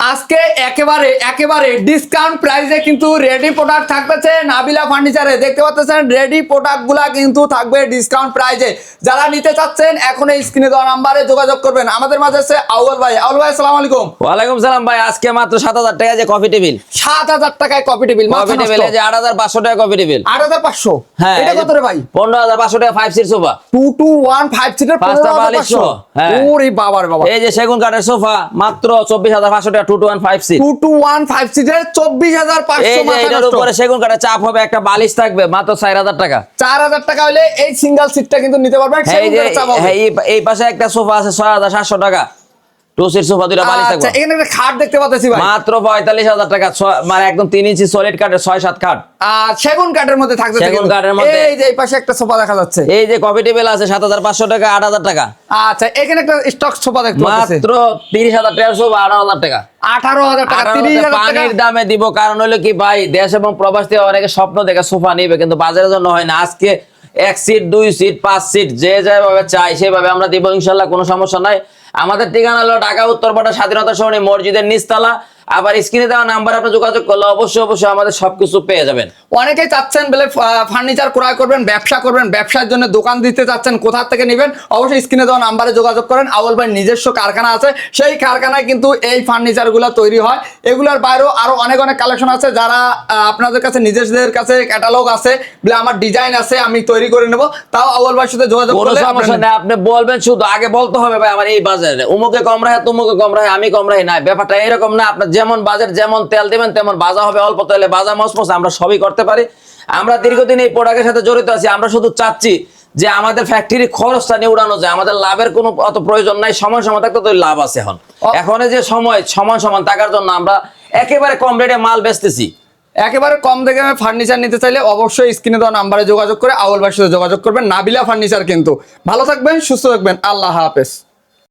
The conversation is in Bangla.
আজকে একেবারে একেবারে ডিসকাউন্ট প্রাইসে কিন্তু রেডি প্রোডাক্ট থাকতেছে নাবিলা ফার্নিচারে দেখতে পাচ্ছেন রেডি প্রোডাক্টগুলা কিন্তু থাকবে ডিসকাউন্ট প্রাইসে যারা নিতে চাচ্ছেন এখন এই স্ক্রিনে দেওয়া নাম্বারে যোগাযোগ করবেন। আমাদের মাঝে আছে আউয়াল ভাই। আউয়াল ভাই আসসালামু আলাইকুম। ওয়ালাইকুম সালাম ভাই আজকে মাত্র সাত হাজার টাকা যে কফি টেবিল সাত হাজার টাকায় কপি টেবিল কফি টেবিল যে আট হাজার পাঁচশো টাকা কফি টেবিল আট হাজার পাঁচশো? হ্যাঁ এটা কত রে ভাই? পনেরো হাজার পাঁচশো টাকা five seat sofa two two one five সিটের পাঁচটা পনেরো হাজার বালিশ পাঁচশো। সহ, হ্যাঁ। ওরে বাবা রে বাবা। এই যে সেগুন কাঠের সোফা মাত্র চব্বিশ হাজার পাঁচশো টাকা two two one five seat two two one five সিটের চব্বিশ হাজার এই পাঁচশো যে মাথা এটার উপরে সেগুন কাঠের চাপ হবে একটা বালিশ থাকবে মাত্র চার হাজার টাকা। চার হাজার টাকা হলে এই সিঙ্গেল সিটটা কিন্তু নিতে পারবেন এই পাশে একটা সোফা আছে ছয় হাজার সাতশো টাকা। সোফা বালিশ আচ্ছা থাকবে। এখানে একটা খাট দেখতে পাচ্ছি ভাই। মাত্র পঁয়তাল্লিশ হাজার টাকা মানে একদম তিন ইঞ্চি সলিড কাঠের ছয় সাত খাট আর সেগুন কাঠের মধ্যে থাকবে সেগুন কাঠের মধ্যে। এই যে এই পাশে একটা সোফা দেখা যাচ্ছে। এই যে কফি টেবিল আছে সাত হাজার পাঁচশো টাকা আচ্ছা এখানে একটা স্টক সোফা দেখতে পাচ্ছি। মাত্র টাকা টাকা। পানির দামে দিব কারণ হলো কি ভাই দেশ এবং প্রবাস থেকে অনেকে স্বপ্ন দেখে সোফা নিবে কিন্তু বাজারের জন্য হয় না। আজকে এক সিট দুই সিট পাঁচ সিট যে যেভাবে চাই সেভাবে আমরা দিব, ইনশাল্লাহ কোনো সমস্যা নাই। আমাদের ঠিকানা হলো ঢাকা উত্তরপাড়া স্বাধীনতা সরণি মসজিদের নিচতলা। আবার স্ক্রিনে দেওয়া নাম্বার আপনি যোগাযোগ করলে অবশ্যই অবশ্যই আমাদের সবকিছু পেয়ে যাবেন। অনেকেই চাচ্ছেন বলে ফার্নিচার ক্রয় করবেন ব্যবসা করবেন ব্যবসার জন্য দোকান দিতে চাচ্ছেন কোথা থেকে নেবেন? অবশ্যই স্ক্রিনে দেওয়া নাম্বারে যোগাযোগ করেন। আউল ভাই নিজস্ব কারখানা আছে সেই কারখানায় কিন্তু এই ফার্নিচারগুলো তৈরি হয়। এগুলোর বাইরেও আরও অনেক অনেক কালেকশন আছে। যারা আপনাদের কাছে নিজেদের কাছে ক্যাটালগ আছে বলে আমার ডিজাইন আছে আমি তৈরি করে নেব। তাও আউল ভাইয়ের সাথে যোগাযোগ করলে আপনি বলবেন শুধু আগে বলতে হবে ভাই আমার এই বাজারে। উমুকে কম রাখে তুমুকে কম রাখে আমি কম রাখি। না ব্যাপারটা এরকম না আপনার যেমন বাজার যেমন তেল দেবেন তেমন বাজা হবে। অল্প তেলে বাজা মসমস আমরা সবই করতে পারি। আমরা দীর্ঘদিন এই প্রোডাক্টের সাথে জড়িত আছি। আমরা শুধু চাচ্ছি যে আমাদের ফ্যাক্টরি খরচটা নিয়ে উড়ানো যায়। আমাদের লাভের কোনো অত প্রয়োজন নাই। সময় সময় থাকতে তো লাভ আছে এখন। এখন যে সময় সমান সমান থাকার জন্য আমরা একেবারে কম রেটে মাল বেচতেছি। একেবারে কম দেখে ফার্নিচার নিতে চাইলে অবশ্যই স্ক্রিনে দেওয়া নাম্বারে যোগাযোগ করে আউল সাথে যোগাযোগ করবেন। নাবিলা ফার্নিচার কিন্তু। ভালো থাকবেন সুস্থ থাকবেন। আল্লাহ হাফেজ।